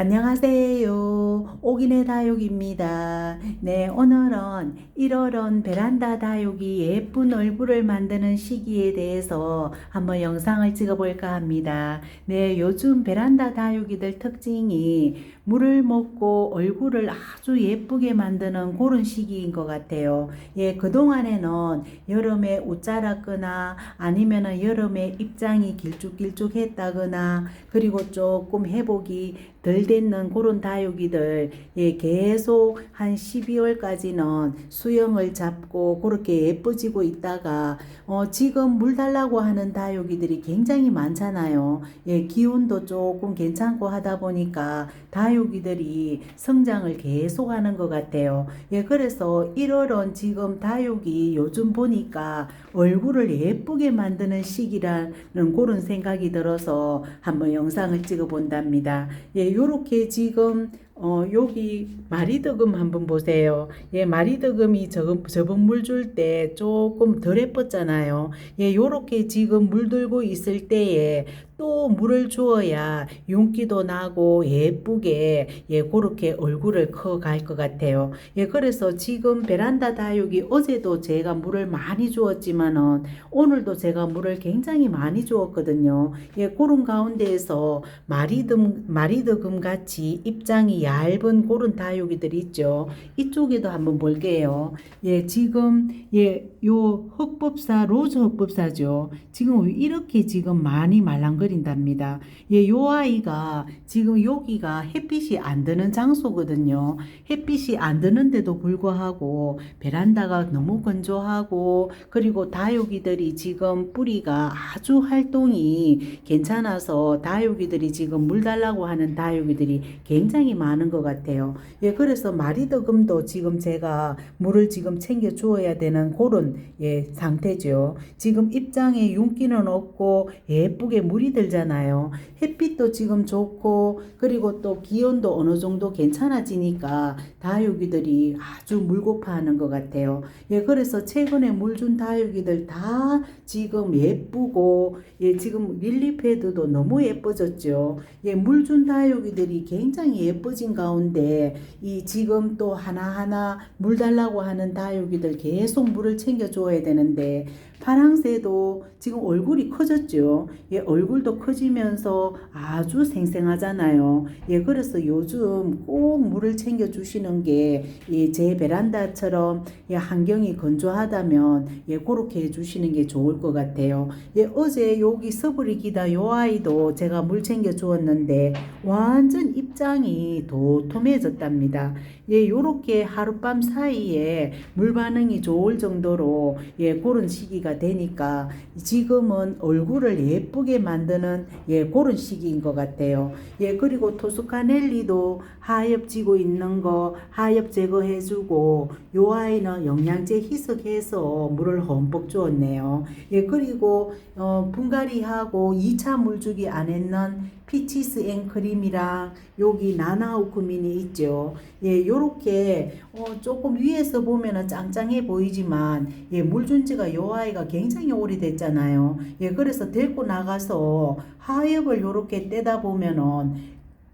안녕하세요. 오기네 다육입니다. 네, 오늘은 1월은 베란다 다육이 예쁜 얼굴을 만드는 시기에 대해서 한번 영상을 찍어볼까 합니다. 네, 요즘 베란다 다육이들 특징이 물을 먹고 얼굴을 아주 예쁘게 만드는 그런 시기인 것 같아요. 예, 그동안에는 여름에 옷 자랐거나 아니면은 여름에 입장이 길쭉길쭉했다거나 그리고 조금 회복이 덜 됐는 그런 다육이들 예, 계속 한 12월까지는 수영을 잡고 그렇게 예뻐지고 있다가 어, 지금 물 달라고 하는 다육이들이 굉장히 많잖아요. 예, 기온도 조금 괜찮고 하다 보니까 다육 이들이 성장을 계속 하는 것 같아요. 예, 그래서 1월은 지금 다육이 요즘 보니까 얼굴을 예쁘게 만드는 시기라는 그런 생각이 들어서 한번 영상을 찍어 본답니다. 예, 요렇게 지금 어, 여기 마리드금 한번 보세요. 예, 마리드금이 저번, 저번 물 줄 때 조금 덜 예뻤잖아요. 예, 요렇게 지금 물 들고 있을 때에 또 물을 주어야 윤기도 나고 예쁘게 예, 그렇게 얼굴을 커 갈 것 같아요. 예, 그래서 지금 베란다 다육이 어제도 제가 물을 많이 주었지만은 오늘도 제가 물을 굉장히 많이 주었거든요. 예, 그런 가운데에서 마리듬, 마리드금 같이 입장이 얇은 그런 다육이들이 있죠. 이쪽에도 한번 볼게요. 예, 지금 예, 요 흑법사 로즈 흑법사죠. 지금 이렇게 지금 많이 말랑거린답니다. 예, 요 아이가 지금 여기가 햇빛이 안 드는 장소거든요. 햇빛이 안 드는데도 불구하고 베란다가 너무 건조하고 그리고 다육이들이 지금 뿌리가 아주 활동이 괜찮아서 다육이들이 지금 물 달라고 하는 다육이들이 굉장히 많은 것 같아요. 예, 그래서 마리더금도 지금 제가 물을 지금 챙겨 주어야 되는 그런 예, 상태죠. 지금 입장에 윤기는 없고 예쁘게 물이 들잖아요. 햇빛도 지금 좋고 그리고 또 기온도 어느 정도 괜찮아지니까 다육이들이 아주 물고파하는 것 같아요. 예, 그래서 최근에 물 준 다육이들 다 지금 예쁘고 예, 지금 릴리 패드도 너무 예뻐졌죠. 예, 물 준 다육이들이 굉장히 예뻐진 가운데 이 지금 또 하나하나 물 달라고 하는 다육이들 계속 물을 챙겨 줘야 되는데 파랑새도 지금 얼굴이 커졌죠. 예, 얼굴도 커지면서 아주 생생하잖아요. 예, 그래서 요즘 꼭 물을 챙겨 주시는 게, 예, 제 베란다처럼, 예, 환경이 건조하다면, 예, 그렇게 해 주시는 게 좋을 것 같아요. 예, 어제 여기 서브리 기다 요 아이도 제가 물 챙겨 주었는데, 완전 입장이 도톰해졌답니다. 예, 요렇게 하룻밤 사이에 물 반응이 좋을 정도로, 예, 그런 시기가 되니까, 지금은 얼굴을 예쁘게 만드는, 예, 그런 시기인 것 같아요. 예, 그리고 토스카넬리도 하엽 지고 있는 거 하엽 제거해주고, 요 아이는 영양제 희석해서 물을 흠뻑 주었네요. 예, 그리고, 어, 분갈이하고 2차 물주기 안 했는 피치스 앵크림이랑 여기 나나우 크민이 있죠. 예, 요렇게 어, 조금 위에서 보면은 짱짱해 보이지만 예, 물준지가 요 아이가 굉장히 오래됐잖아요. 예, 그래서 데리고 나가서 하엽을 요렇게 떼다 보면은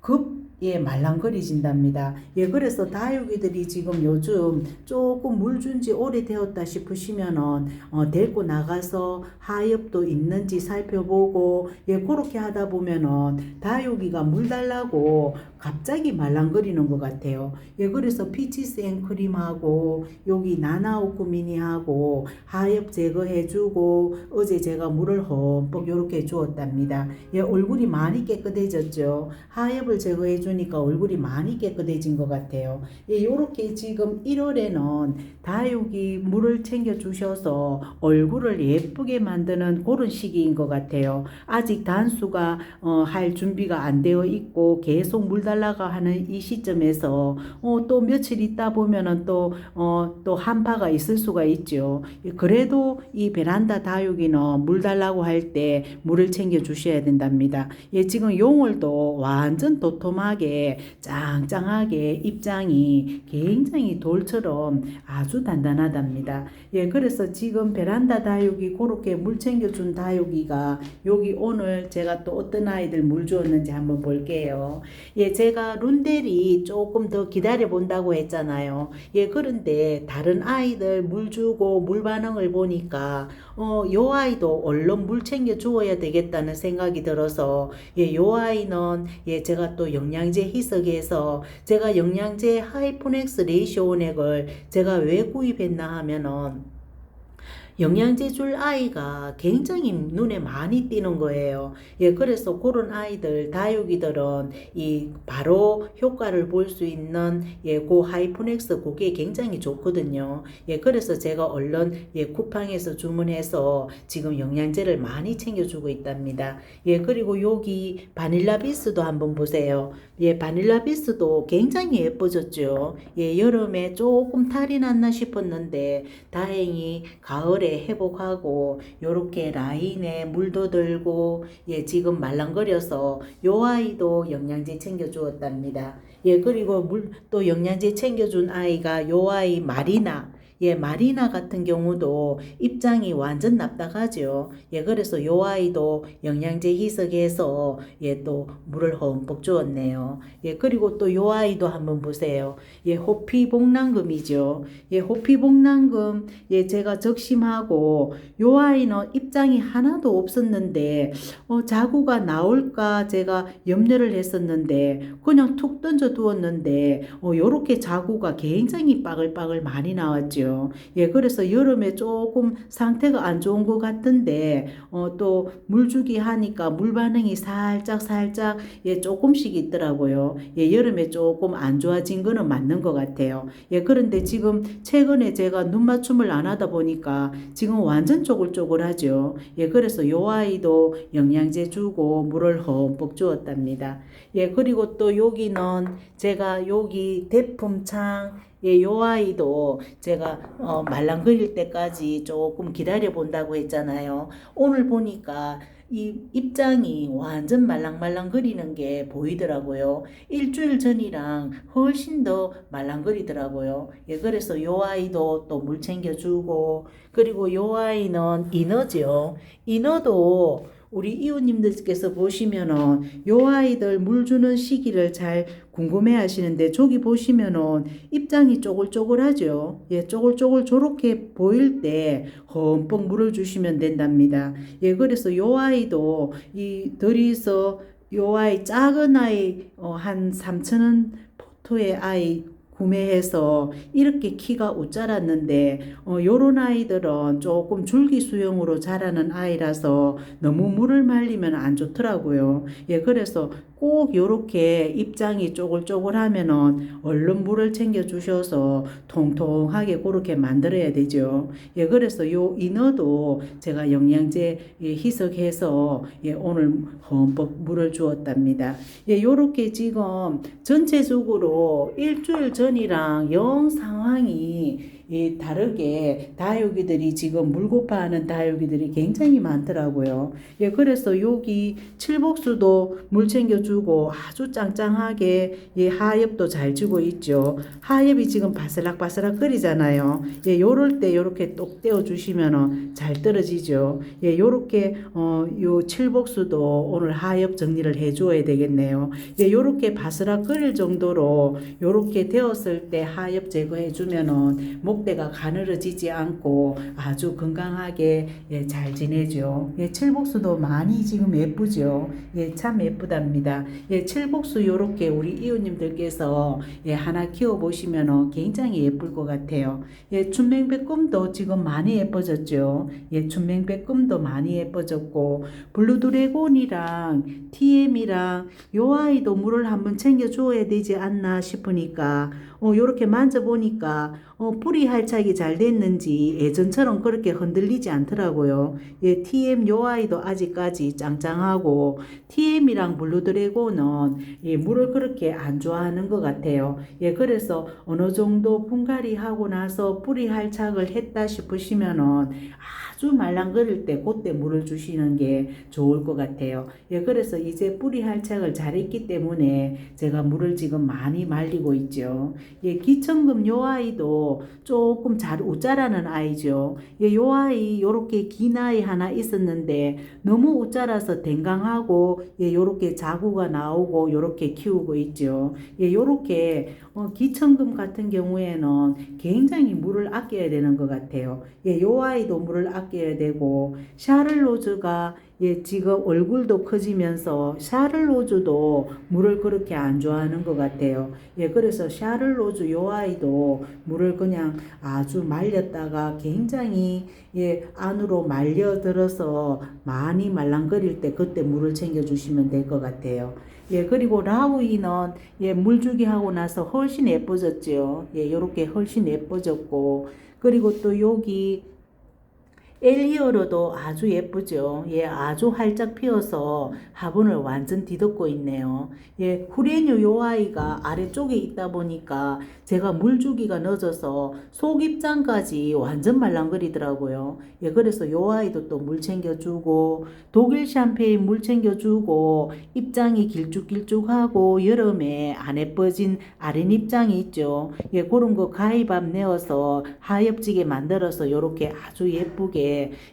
급 예, 말랑거리진답니다. 예, 그래서 다육이들이 지금 요즘 조금 물 준 지 오래되었다 싶으시면은, 어, 데리고 나가서 하엽도 있는지 살펴보고, 예, 그렇게 하다 보면은, 다육이가 물 달라고 갑자기 말랑거리는 것 같아요. 예, 그래서 피치스 앤크림하고, 여기 나나오쿠미니하고, 하엽 제거해주고, 어제 제가 물을 흠뻑 요렇게 주었답니다. 예, 얼굴이 많이 깨끗해졌죠. 하엽을 제거해 주니까 얼굴이 많이 깨끗해진 것 같아요. 예, 요렇게 지금 1월에는 다육이 물을 챙겨 주셔서 얼굴을 예쁘게 만드는 그런 시기인 것 같아요. 아직 단수가 어, 할 준비가 안 되어 있고 계속 물달 라가 하는 이 시점에서 어, 또 며칠 있다 보면은 또, 어, 또 한파가 있을 수가 있죠. 예, 그래도 이 베란다 다육이는 물 달라고 할 때 물을 챙겨 주셔야 된답니다. 예, 지금 용월도 완전 도톰하게 짱짱하게 입장이 굉장히 돌처럼 아주 단단하답니다. 예, 그래서 지금 베란다 다육이 그렇게 물 챙겨준 다육이가 여기 오늘 제가 또 어떤 아이들 물 주었는지 한번 볼게요. 예, 제가 룬델이 조금 더 기다려 본다고 했잖아요. 예, 그런데 다른 아이들 물 주고 물 반응을 보니까 어, 요 아이도 얼른 물 챙겨 주어야 되겠다는 생각이 들어서 예, 요 아이는 예, 제가 또 영양제 희석해서 제가 영양제 하이포넥스 레이시오넥을 제가 왜 구입했나 하면은 영양제 줄 아이가 굉장히 눈에 많이 띄는 거예요. 예, 그래서 그런 아이들, 다육이들은 이 바로 효과를 볼 수 있는 예, 고 하이포넥스 그게 굉장히 좋거든요. 예, 그래서 제가 얼른 예, 쿠팡에서 주문해서 지금 영양제를 많이 챙겨주고 있답니다. 예, 그리고 여기 바닐라 비스도 한번 보세요. 예, 바닐라 비스도 굉장히 예뻐졌죠. 예, 여름에 조금 탈이 났나 싶었는데 다행히 가을에 회복하고 요렇게 라인에 물도 들고 예, 지금 말랑거려서 요 아이도 영양제 챙겨 주었답니다. 예, 그리고 물 또 영양제 챙겨 준 아이가 요 아이 마리나 예, 마리나 같은 경우도 입장이 완전 납작하죠. 예, 그래서 요 아이도 영양제 희석해서 예, 또 물을 흠뻑 주었네요. 예, 그리고 또 요 아이도 한번 보세요. 예, 호피복랑금이죠. 예, 호피복랑금 예, 제가 적심하고 요 아이는 입장이 하나도 없었는데 어, 자구가 나올까 제가 염려를 했었는데 그냥 툭 던져 두었는데 어, 요렇게 자구가 굉장히 빠글빠글 많이 나왔죠. 예, 그래서 여름에 조금 상태가 안 좋은 것 같은데 어, 또 물주기 하니까 물 반응이 살짝 살짝 예, 조금씩 있더라고요. 예, 여름에 조금 안 좋아진 거는 맞는 것 같아요. 예, 그런데 지금 최근에 제가 눈 맞춤을 안 하다 보니까 지금 완전 쪼글쪼글하죠. 예, 그래서 요 아이도 영양제 주고 물을 흠뻑 주었답니다. 예, 그리고 또 여기는 제가 여기 대품창 예, 요 아이도 제가 어, 말랑거릴 때까지 조금 기다려 본다고 했잖아요. 오늘 보니까 이 입장이 완전 말랑말랑거리는 게 보이더라고요. 일주일 전이랑 훨씬 더 말랑거리더라고요. 예, 그래서 요 아이도 또 물 챙겨주고, 그리고 요 아이는 인어죠. 인어도 우리 이웃님들께서 보시면은 요 아이들 물 주는 시기를 잘 궁금해 하시는데 저기 보시면은 입장이 쪼글쪼글하죠. 예, 쪼글쪼글 저렇게 보일 때 흠뻑 물을 주시면 된답니다. 예, 그래서 요 아이도 이 들이서 요 아이 작은 아이 어, 한 3천원 포토의 아이 구매해서 이렇게 키가 웃자랐는데 어, 요런 아이들은 조금 줄기 수용으로 자라는 아이라서 너무 물을 말리면 안 좋더라고요. 예, 그래서 꼭 요렇게 입장이 쪼글쪼글하면은 얼른 물을 챙겨 주셔서 통통하게 그렇게 만들어야 되죠. 예, 그래서 요 인어도 제가 영양제 예, 희석해서 예, 오늘 흠뻑 물을 주었답니다. 예, 요렇게 지금 전체적으로 일주일 전이랑 영 상황이 이 다르게 다육이들이 지금 물고파하는 다육이들이 굉장히 많더라고요. 예, 그래서 여기 칠복수도 물 챙겨주고 아주 짱짱하게 예, 하엽도 잘 주고 있죠. 하엽이 지금 바스락바스락 끓이잖아요. 예, 요럴 때 요렇게 똑 떼어 주시면은 잘 떨어지죠. 예, 요렇게 어, 요 칠복수도 오늘 하엽 정리를 해 줘야 되겠네요. 예, 요렇게 바스락 끓일 정도로 요렇게 되었을 때 하엽 제거해 주면은 목 대가 가늘어지지 않고 아주 건강하게 예, 잘 지내죠. 예, 칠복수도 많이 지금 예쁘죠. 예, 참 예쁘답니다. 예, 칠복수 요렇게 우리 이웃님들께서 예, 하나 키워 보시면 굉장히 예쁠 것 같아요. 예, 춘맹백금도 지금 많이 예뻐졌죠. 예, 춘맹백금도 많이 예뻐졌고 블루드래곤이랑 TM이랑 요 아이도 물을 한번 챙겨 주어야 되지 않나 싶으니까 어, 요렇게 만져보니까 어, 뿌리 할착이 잘 됐는지 예전처럼 그렇게 흔들리지 않더라고요. 예, TM 요 아이도 아직까지 짱짱하고 TM이랑 블루드래곤은 예, 물을 그렇게 안 좋아하는 것 같아요. 예, 그래서 어느 정도 분갈이 하고 나서 뿌리 할착을 했다 싶으시면은 아주 말랑거릴 때 그때 물을 주시는 게 좋을 것 같아요. 예, 그래서 이제 뿌리 할착을 잘했기 때문에 제가 물을 지금 많이 말리고 있죠. 예, 기천금 요 아이도 조금 잘 웃자라는 아이죠. 예, 요 아이 요렇게 긴 아이 하나 있었는데 너무 웃자라서 댕강하고 예, 요렇게 자구가 나오고 요렇게 키우고 있죠. 예, 요렇게 어, 기천금 같은 경우에는 굉장히 물을 아껴야 되는 것 같아요. 예, 요 아이도 물을 아껴야 되고 샤를로즈가 예, 지금 얼굴도 커지면서 샤를로즈도 물을 그렇게 안 좋아하는 것 같아요. 예, 그래서 샤를로즈 요 아이도 물을 그냥 아주 말렸다가 굉장히 예, 안으로 말려 들어서 많이 말랑거릴 때 그때 물을 챙겨 주시면 될 것 같아요. 예, 그리고 라우이는 예, 물주기 하고 나서 훨씬 예뻐졌죠. 예, 요렇게 훨씬 예뻐졌고, 그리고 또 여기 엘리어로도 아주 예쁘죠. 예, 아주 활짝 피어서 화분을 완전 뒤덮고 있네요. 예, 후레뉴 요 아이가 아래쪽에 있다 보니까 제가 물 주기가 늦어서 속 입장까지 완전 말랑거리더라고요. 예, 그래서 요 아이도 또 물 챙겨주고 독일 샴페인 물 챙겨주고 입장이 길쭉길쭉하고 여름에 안 예뻐진 아랫 입장이 있죠. 예, 그런 거 가위밥 내어서 하엽지게 만들어서 요렇게 아주 예쁘게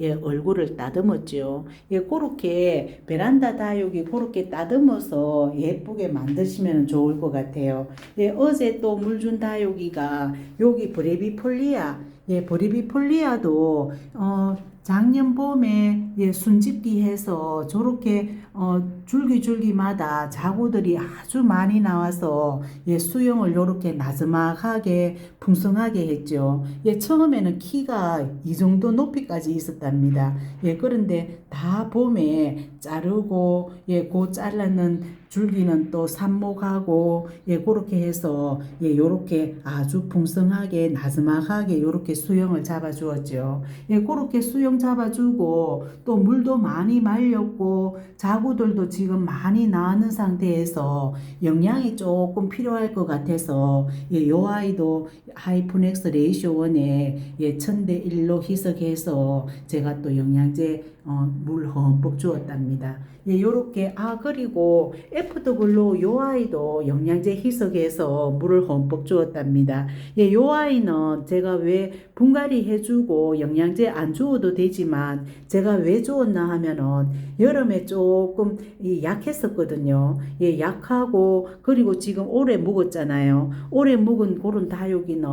예, 얼굴을 따듬었죠. 예, 그렇게 베란다 다육이 그렇게 따듬어서 예쁘게 만드시면 좋을 것 같아요. 예, 어제 또 물준 다육이가 여기 브레비폴리아 예, 브레비폴리아도 어 작년 봄에 예, 순집기 해서 저렇게 어, 줄기줄기마다 자구들이 아주 많이 나와서 예, 수영을 요렇게 나즈막하게 풍성하게 했죠. 예, 처음에는 키가 이 정도 높이까지 있었답니다. 예, 그런데 다 봄에 자르고 예, 그 잘랐는 줄기는 또 삽목하고 예, 그렇게 해서 예, 요렇게 아주 풍성하게 나즈막하게 요렇게 수영을 잡아 주었죠. 예, 그렇게 수영 잡아 주고 또 물도 많이 말렸고 자구들도 지금 많이 나는 상태에서 영양이 조금 필요할 것 같아서 예, 요 아이도 하이프넥스 레이쇼 원에 예, 천대 1로 희석해서 제가 또 영양제 어, 물 흠뻑 주었답니다. 예, 요렇게 아 그리고 애프터글로 요 아이도 영양제 희석해서 물을 흠뻑 주었답니다. 예, 요 아이는 제가 왜 분갈이 해주고 영양제 안 주어도 되지만 제가 왜 주었나 하면은 여름에 조금 이 약했었거든요. 예, 약하고 그리고 지금 오래 묵었잖아요. 오래 묵은 그런 다육이는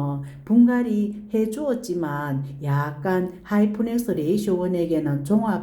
분갈이 해 주었지만 약간 하이프넥스 레이쇼 원에게는 종합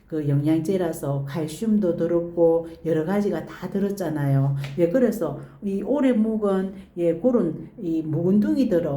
그 영양제라서 칼슘도 들었고 여러 가지가 다 들었잖아요. 예, 그래서 이 오래 묵은 예 그런 이 묵은둥이들은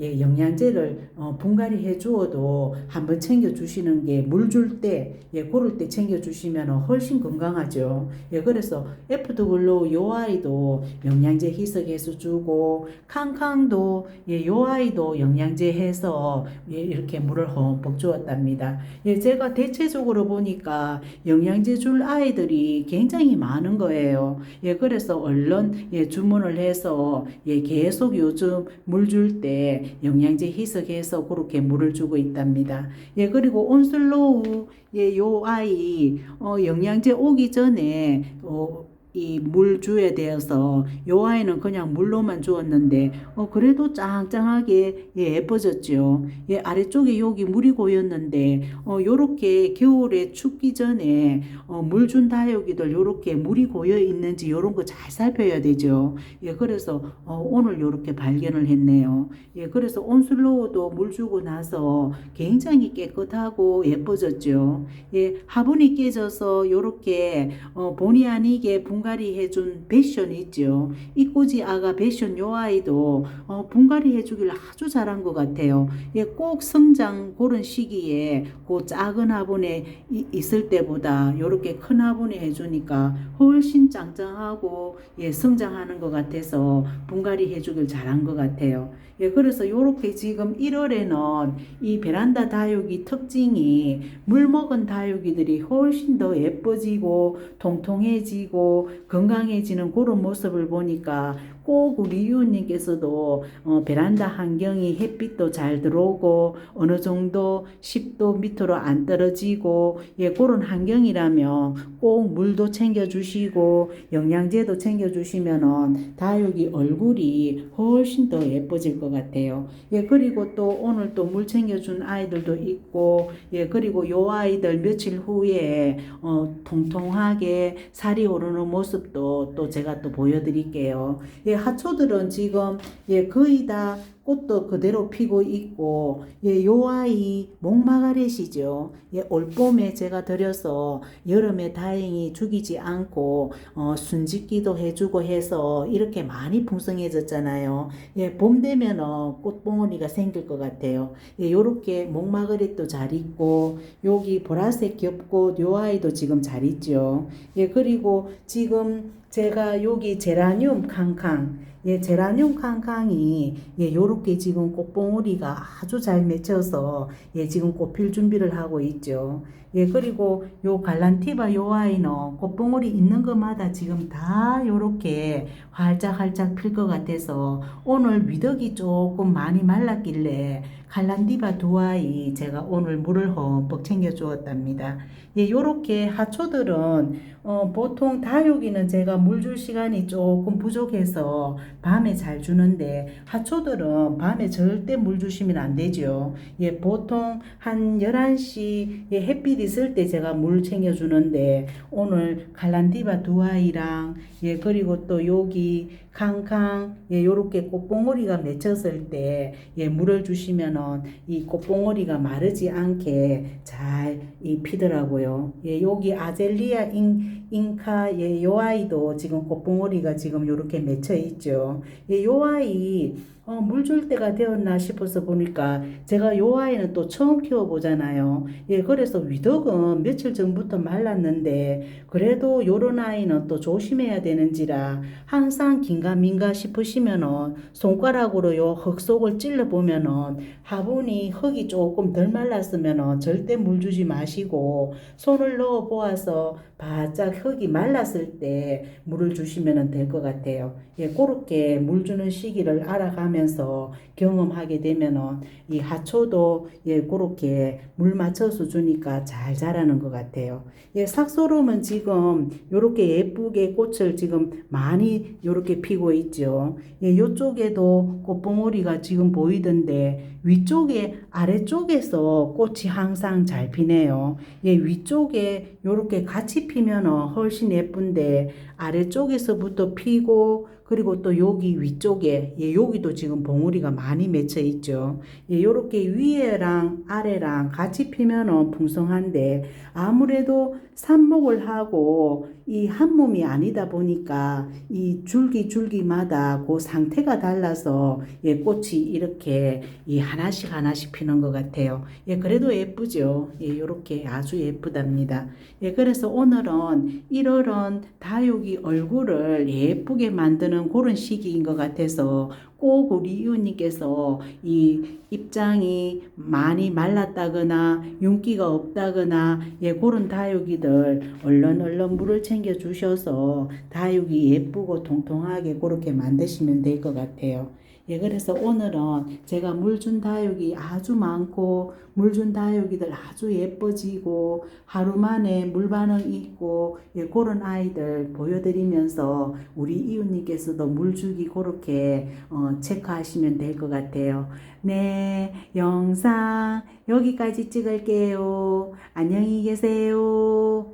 예 영양제를 어, 분갈이 해 주어도 한번 챙겨 주시는 게 물 줄 때예 그럴 때 챙겨 주시면 훨씬 건강하죠. 예, 그래서 애프터글로 요 아이도 영양제 희석해서 주고 캉캉도 예, 요 아이도 영양제 해서 예, 이렇게 물을 흠뻑 주었답니다. 예, 제가 대체적으로 보니 까 영양제 줄 아이들이 굉장히 많은 거예요. 예, 그래서 얼른 예, 주문을 해서 예, 계속 요즘 물 줄 때 영양제 희석해서 그렇게 물을 주고 있답니다. 예, 그리고 온슬로우 예, 요 아이 어, 영양제 오기 전에 어, 이 물 주에 대해서 요 아이는 그냥 물로만 주었는데 어 그래도 짱짱하게 예, 예뻐졌죠. 예 아래쪽에 여기 물이 고였는데 어 요렇게 겨울에 춥기 전에 어 물 준 다육이들 요렇게 물이 고여 있는지 요런 거 잘 살펴야 되죠. 예 그래서 어 오늘 요렇게 발견을 했네요. 예 그래서 온슬로우도 물 주고 나서 굉장히 깨끗하고 예뻐졌죠. 예 화분이 깨져서 요렇게 어 본의 아니게 분 분갈이 해준 패션 있죠. 이 꼬지 아가 패션 요 아이도 어, 분갈이 해주길 아주 잘한 것 같아요. 예, 꼭 성장 그런 시기에 그 작은 화분에 이- 있을 때보다 요렇게 큰 화분에 해주니까 훨씬 짱짱하고 예, 성장하는 것 같아서 분갈이 해주길 잘한 것 같아요. 예, 그래서 요렇게 지금 1월에는 이 베란다 다육이 특징이 물 먹은 다육이들이 훨씬 더 예뻐지고 통통해지고 건강해지는 그런 모습을 보니까 꼭 우리 이웃님께서도 어, 베란다 환경이 햇빛도 잘 들어오고 어느 정도 10도 밑으로 안 떨어지고 예 그런 환경이라면 꼭 물도 챙겨 주시고 영양제도 챙겨 주시면은 다육이 얼굴이 훨씬 더 예뻐질 것 같아요. 예 그리고 또 오늘 또 물 챙겨 준 아이들도 있고 예 그리고 요 아이들 며칠 후에 어 통통하게 살이 오르는 모습도 또 제가 또 보여드릴게요. 예, 하초들은 지금 예, 거의 다 꽃도 그대로 피고 있고 예, 요 아이 목마가렛이죠. 예, 올봄에 제가 들여서 여름에 다행히 죽이지 않고 어, 순짓기도 해주고 해서 이렇게 많이 풍성해졌잖아요. 예, 봄 되면은 꽃봉오리가 생길 것 같아요. 예, 요렇게 목마가렛도 잘 있고 여기 보라색 겹꽃 요 아이도 지금 잘 있죠. 예, 그리고 지금 제가 여기 제라늄 캉캉 예, 제라늄 캉캉이 예, 요렇게 지금 꽃봉오리가 아주 잘 맺혀서 예, 지금 꽃필 준비를 하고 있죠. 예, 그리고 요 갈란티바 요 아이는 꽃봉오리 있는 것마다 지금 다 요렇게 활짝활짝 필 것 같아서 오늘 위덕이 조금 많이 말랐길래 갈란디바 두 아이 제가 오늘 물을 흠뻑 챙겨 주었답니다. 예, 요렇게 하초들은 어, 보통 다육이는 제가 물 줄 시간이 조금 부족해서 밤에 잘 주는데 하초들은 밤에 절대 물 주시면 안 되죠. 예, 보통 한 11시 예, 햇빛 있을 때 제가 물 챙겨 주는데 오늘 갈란디바 두 아이랑 예, 그리고 또 여기 캉캉 예, 요렇게 꽃봉오리가 맺혔을 때 예, 물을 주시면은 이 꽃봉오리가 마르지 않게 잘 이 피더라고요. 예, 여기 아젤리아 인, 인카 예, 요 아이도 지금 꽃봉오리가 지금 요렇게 맺혀 있죠. 예, 요 아이 어, 물 줄 때가 되었나 싶어서 보니까 제가 요 아이는 또 처음 키워보잖아요. 예, 그래서 위덕은 며칠 전부터 말랐는데 그래도 요런 아이는 또 조심해야 되는지라 항상 긴가민가 싶으시면은 손가락으로 요 흙 속을 찔러 보면은 화분이 흙이 조금 덜 말랐으면은 절대 물 주지 마시고 손을 넣어 보아서 바짝 흙이 말랐을 때 물을 주시면 될 것 같아요. 예, 그렇게 물 주는 시기를 알아가면서 경험하게 되면은 이 하초도 예, 그렇게 물 맞춰서 주니까 잘 자라는 것 같아요. 예, 삭소름은 지금 요렇게 예쁘게 꽃을 지금 많이 요렇게 피고 있죠. 예, 요쪽에도 꽃봉오리가 지금 보이던데 위쪽에 아래쪽에서 꽃이 항상 잘 피네요. 예, 위쪽에 요렇게 같이 피 면은 훨씬 예쁜데 아래쪽에서부터 피고 그리고 또 여기 위쪽에 예, 여기도 지금 봉우리가 많이 맺혀 있죠. 예, 요렇게 위에랑 아래랑 같이 피면은 풍성한데 아무래도 삽목을 하고 이 한 몸이 아니다 보니까 이 줄기 줄기마다 그 상태가 달라서 예, 꽃이 이렇게 이 하나씩 하나씩 피는 것 같아요. 예, 그래도 예쁘죠. 예, 요렇게 아주 예쁘답니다. 예, 그래서 오늘은 1월은 다육이 얼굴을 예쁘게 만드 는 그런 시기인 것 같아서 꼭 우리 이웃님께서 이 입장이 많이 말랐다거나 윤기가 없다거나 예 그런 다육이들 얼른 얼른 물을 챙겨 주셔서 다육이 예쁘고 통통하게 그렇게 만드시면 될 것 같아요. 예, 그래서 오늘은 제가 물준 다육이 아주 많고 물준 다육이들 아주 예뻐지고 하루 만에 물 반응 있고 예, 그런 아이들 보여드리면서 우리 이웃님께서도 물 주기 그렇게 어, 체크하시면 될 것 같아요. 네, 영상 여기까지 찍을게요. 안녕히 계세요.